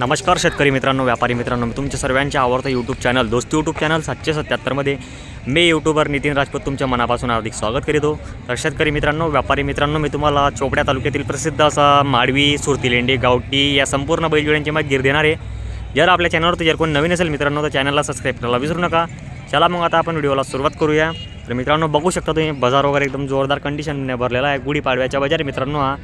नमस्कार शेतकरी मित्रांनो व्यापारी मित्रांनो मी तुमच्या सर्वांच्या आवडतं YouTube channel Dost YouTube channel सातशे सत्याहत्तरमध्ये मी यूट्यूबर नितीन राजपूत तुमच्या मनापासून हार्दिक स्वागत करीतो. तर शेतकरी मित्रांनो व्यापारी मित्रांनो मी तुम्हाला चोपड्या तालुक्यातील प्रसिद्ध असा माडवी सुरतीलेंडी गावठी या संपूर्ण बैलजोड्यांची माहिती गिर देणार आहे. जर आपल्या चॅनलवर जर कोण नवीन असेल मित्रांनो तर चॅनलला सबस्क्राईब करायला विसरू नका. चला मग आता आपण व्हिडिओला सुरुवात करूया. तर मित्रांनो बघू शकता तुम्ही बाजार वगैरे एकदम जोरदार कंडिशनने भरलेला आहे. गुढीपाडव्याच्या बाजार मित्रांनो हा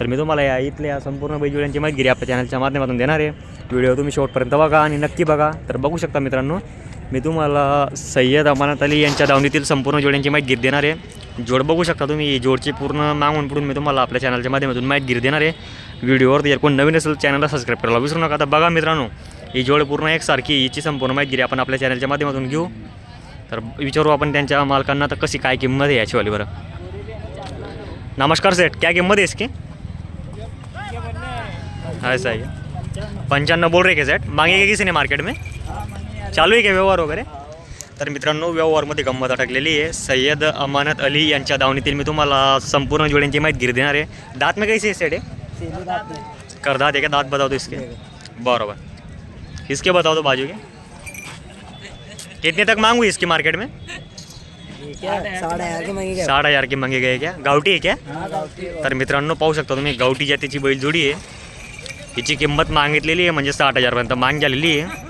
तर मी तुम्हाला या इथल्या संपूर्ण बैलजोड्यांची माहिती आपल्या चॅनलच्या माध्यमातून देणार आहे. व्हिडिओ तुम्ही शेवटपर्यंत बघा आणि नक्की बघा. तर बघू शकता मित्रांनो मी तुम्हाला सय्यद अमानत अली यांच्या दावणीतील संपूर्ण जोड्यांची माहिती गिर देणार आहे. जोड बघू शकता तुम्ही जोडची पूर्ण नाव पुढून मी तुम्हाला आपल्या चॅनलच्या माध्यमातून माहिती गिर देणार आहे. व्हिडिओवर जर कोण नवीन असेल चॅनलला सबस्क्राईब करायला विसरू नका. आता बघा मित्रांनो ही जोड पूर्ण एकसारखी हिची संपूर्ण माहिती गिरी आपण आपल्या चॅनलच्या माध्यमातून घेऊ. तर विचारू आपण त्यांच्या मालकांना तर कशी काय किंमत आहे याचीवाली बरं. नमस्कार सेठ क्या किंमत आहेस की ऐसा है? पंच्याण्णव बोल रहे क्या सेट मागेगा किसी ने मार्केट में? चालू आहे का व्यवहार वगैरे तर मित्रांनो व्यवहारमध्ये गंमत अटकलेली आहे. सय्यद अमानत अली यांच्या दावणीतील मी तुम्हाला संपूर्ण जोड्यांची माहिती गिर देणार आहे. दात में कैसे सेट है कर दात है क्या दात बताओ तो इसके. बराबर. इसके बताओ तो बाजू के. कितने तक मांगू इसकी मार्केट में? साठ हजार की मांगी मांगे गए क्या? गावठी आहे क्या? तर मित्रांनो पाहू शकता तुम्ही गावठी जातीची बैलजोडी आहे. हिची किंमत मागितलेली आहे म्हणजे साठ हजारपर्यंत माग झालेली आहे.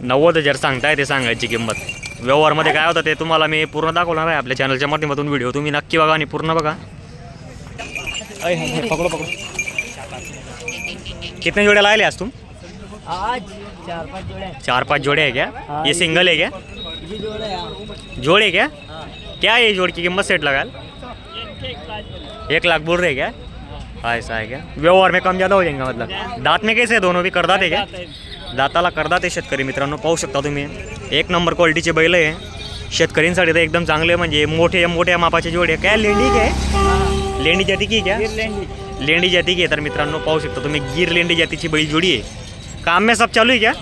नव्वद हजार सांगताय ते सांगायची किंमत. व्यवहारमध्ये काय होतं ते तुम्हाला मी पूर्ण दाखवणार आहे आपल्या चॅनलच्या माध्यमातून व्हिडिओ तुम्ही नक्की बघा आणि पूर्ण बघा. पकडो पकडो. कितने जोड्या लायले आज तुम? आज चार पाँच जोड़े चार पांच जोड़े है क्या? हाँ, ये सिंगल है क्या? जोड़े जोड़े क्या क्या? है. ये जोड़ की कीमत? सेट लगा एक लाख बोल रहे क्या? ऐसा है क्या? व्यवहार में कम ज़्यादा हो जाएगा मतलब। दांत में कैसे दोनों भी करदात क्या? दाताला करदात शेतकरी मित्रांनो पाहू शकता तुम्ही. एक नंबर क्वालिटीचे बैल आहे. शेतकऱ्यांसाठी तर एकदम चांगले म्हणजे मोठे मोठ्या मापाचे जोडे. काय लेंडी काय? लेंडी जाती की क्या? लेंडी. जाती की. तर मित्रांनो पाहू शकता तुम्ही गिर लेंडी जातीची बैल जोडी आहे. काम में सब चालू आहे क्या?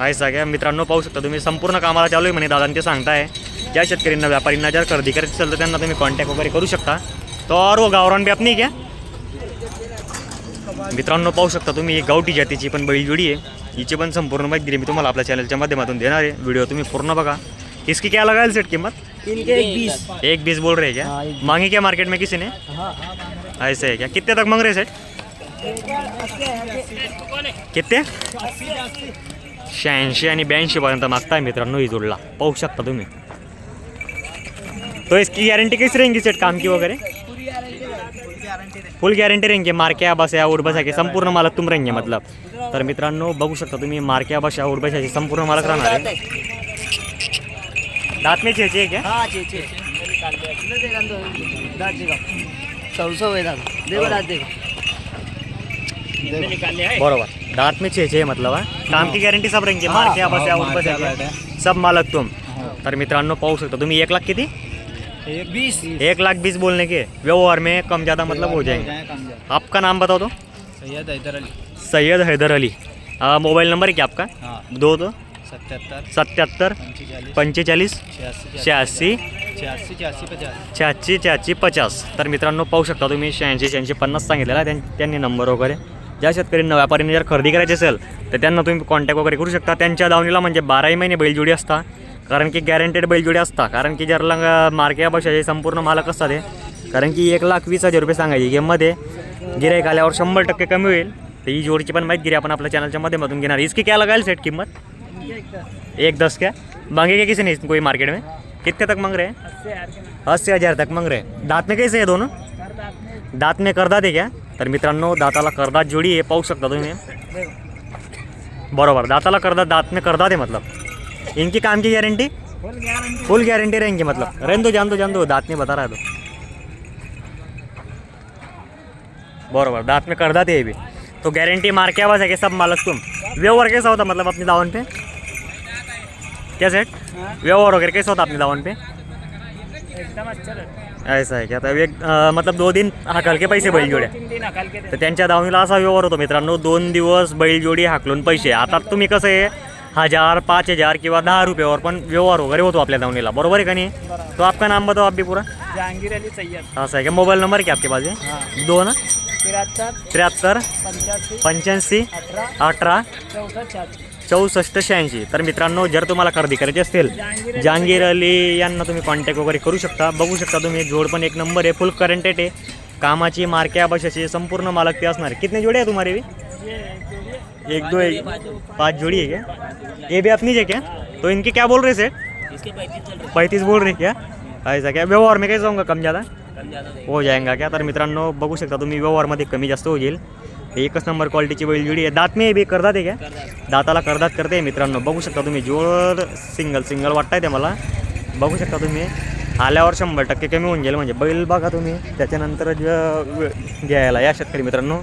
ऐसा क्या? मित्रांनो पाहू शकता तुम्ही संपूर्ण कामाला चालू आहे म्हणे दादा ते सांगताय. ज्या शेतकऱ्यांना व्यापारींना जर खरेदी करायची असेल तर त्यांना तुम्ही कॉन्टॅक्ट वगैरे करू शकता. तो और वो गावरान भी अपनी क्या? मित्रांनो पाहू शकता तुम्ही ही गावठी जातीची पण बैलजोडी आहे. हिची पण संपूर्ण माहिती दिली मी तुम्हाला आपल्या चॅनलच्या माध्यमातून देणार आहे. व्हिडिओ तुम्ही पूर्ण बघा. इसकी क्या लगाएल सेट किंमत? इनके एक बीस. एक बीस बोल रहे क्या? मांगी क्या मार्केट में किसी ने? ऐसे है क्या? कितने तक मांग रहे सेट कितने? शहाऐंशी आणि ब्याऐंशी पर्यंत मागताय मित्रांनो ही जोडला. पाहू शकता तुम्ही. तो इसकी गॅरंटी कैसी रहेंगी सेट काम की वगैरे? फुल गॅरंटी रहेंगे मार्क्या बस्या के संपूर्ण मालक तुम रहेंगे मतलब तर मित्रांनो बघू शकता तुम्ही मार्क्या बस्या उडबस्याचे संपूर्ण मालक राहणार आहे. दात में छेचे आहे क्या हाँ देखो देखो बरोबर. दांत में छे छे मतलब काम की गॅरंटी सब रहेंगे मार्क्या बस्या उडबस्या के सब मालक तुम. तर मित्रांनो पाहू शकता तुम्ही एक लाख किती? बीस. एक लाख बीस बोलने के व्यवहार में कम ज़्यादा मतलब हो जाएंगे। आपका नाम बताओ तो। सैयद हैदर अली। सैयद हैदर अली। मोबाइल नंबर है क्या आपका? हाँ। दो दो सत्याहत्तर सत्याहत्तर पंचेचाळीस शहाऐंशी शहाऐंशी शहाऐंशी पचास। तर मित्रांनो पाहू शकता तुम्ही शहाऐंशी शहाऐंशी पन्नास सांगितलेला आहे. त्यां- त्यांनी नंबर वगैरे. ज्या शेतकऱ्यांना व्यापाऱ्यांनी जर खरेदी करायची असेल तर त्यांना तुम्ही कॉन्टॅक्ट वगैरे करू शकता. त्यांच्या दावणीला म्हणजे बाराही महिने बैलजोडी असता. कारण की गॅरंटेड बैलजोडी असता. कारण की जर लंग मार्के भाषाचे संपूर्ण मालक असतात ते, कारण की एक लाख वीस हज़ार रुपये सांगायची. गेममध्ये गिराईक आल्यावर शंभर टक्के कमी होईल. तर ही जोडीची पण गिरी आपण आपल्या चॅनलच्या माध्यमातून घेणार. इसकी क्या लगाएल सेट किंमत? एक दस क्या? मांगे क्या किसी नहीं कोई मार्केट में. कितने तक मांग रहे हैं? अस्सी हज़ार तक मांग रहे हैं. दांत में कैसे है दोनों? दांत में करदात आहे क्या? तर मित्रांनो, दाताला करदात जोडी आहे. पाहू शकता तुम्ही. बरोबर. दाताला करदात, दांत में करदात है मतलब. इनकी काम की गारंटी फुल गारंटी रहेंगी मतलब। रहन दो जान दो जान दो। दांत नहीं बता रहा तो। बरोबर दांत में कर दाते ये भी तो गारंटी मार के आवाज है सब मालक तुम। व्यवहार कैसा होता मतलब अपने दावन पे? क्या सेट व्यवहार वगैरह कैसा होता अपने दावन पे? एकदम अच्छा ऐसा आहे की आता एक मतलब दो दिन हाकल के पैसे बैलजोड्या जोडे। तर त्यांच्या दावणीला असा व्यवहार होतो मित्रांनो दोन दिवस बैलजोडी हाकलून पैसे. आता तुम्ही कसं आहे? हजार पाच हजार किंवा दहा रुपयावर पण व्यवहार वगैरे होतो आपल्या दावणीला. बरोबर आहे का नाही? तो आपका नाम बताओ आप भी पूरा. जहांगीर अली सैयद असं आहे का? मोबाईल नंबर क्या आपके पास है हाँ. दो ना तेरह त्र्याहत्तर पंच्याऐंशी अठरा चौसष्ट शहाऐंशी. तर मित्रांनो जर तुम्हाला खरेदी करायची असतील जहांगीर अली यांना तुम्ही कॉन्टॅक्ट वगैरे करू शकता. बघू शकता तुम्ही जोड पण एक नंबर आहे फुल करंटेड आहे. कामाची मार्क्या बशाची संपूर्ण मालक ते असणार आहे. कितने जोड़े है तुम्हारे भी ये एक जोड़ी है। दो एक पाँच जोड़ी है क्या? ये भी अपनी है क्या? तो इनके क्या बोल रहे सेठ? पैंतीस बोल रहे क्या? ऐसा क्या? व्यवहार में कैसे होगा? कम ज़्यादा? हो जाएगा क्या? तर मित्रांनो बघू शकता तुम्ही व्यवहारमध्ये कमी जास्त होईल. एकच नंबर क्वालिटीची बैलजोडी आहे. दात मी बी करदात आहे क्या? दाताला करदात करते मित्रांनो. बघू शकता तुम्ही जोड सिंगल सिंगल वाटताय ते मला. बघू शकता तुम्ही आल्यावर शंभर टक्के कमी होऊन जाईल. म्हणजे बैल बघा तुम्ही त्याच्यानंतर घ्यायला या शेतकरी मित्रांनो.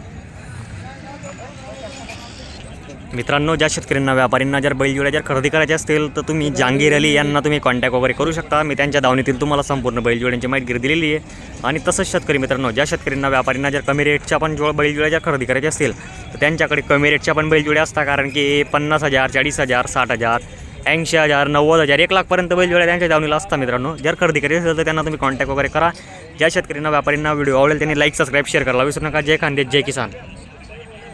मित्रांनो ज्या शेतकऱ्यांना व्यापाऱ्यांना जर बैलजोड्या जर खरेदी करायच्या असतील तर तुम्ही जांगीर अली यांना तुम्ही कॉन्टॅक्ट वगैरे करू शकता. मी त्यांच्या दावणीतील तुम्हाला संपूर्ण बैलजोड्यांची माहिती दिलेली आहे. आणि तसंच शेतकरी मित्रांनो ज्या शेतकऱ्यांना व्यापाऱ्यांना जर कमी रेटच्या पण जो बैलजोड्या जर खरेदी करायच्या असतील तर त्यांच्याकडे कमी रेटच्या पण बैलजोड्या असतात. कारण की पन्नास हजार चाळीस हजार साठ हजार ऐंशी हजार नव्वद हजार एक लाखपर्यंत बैलजोड्या त्यांच्या दावणीला असतात मित्रांनो. जर खरेदी करायची असेल तर त्यांना तुम्ही कॉन्टॅक्ट वगैरे करा. ज्या शेतकऱ्यांना व्यापाऱ्यांना व्हिडिओ आवडेल त्यांनी लाईक सबस्क्राईब शेअर करायला विसरू नका. जय खानदेश जय किसान.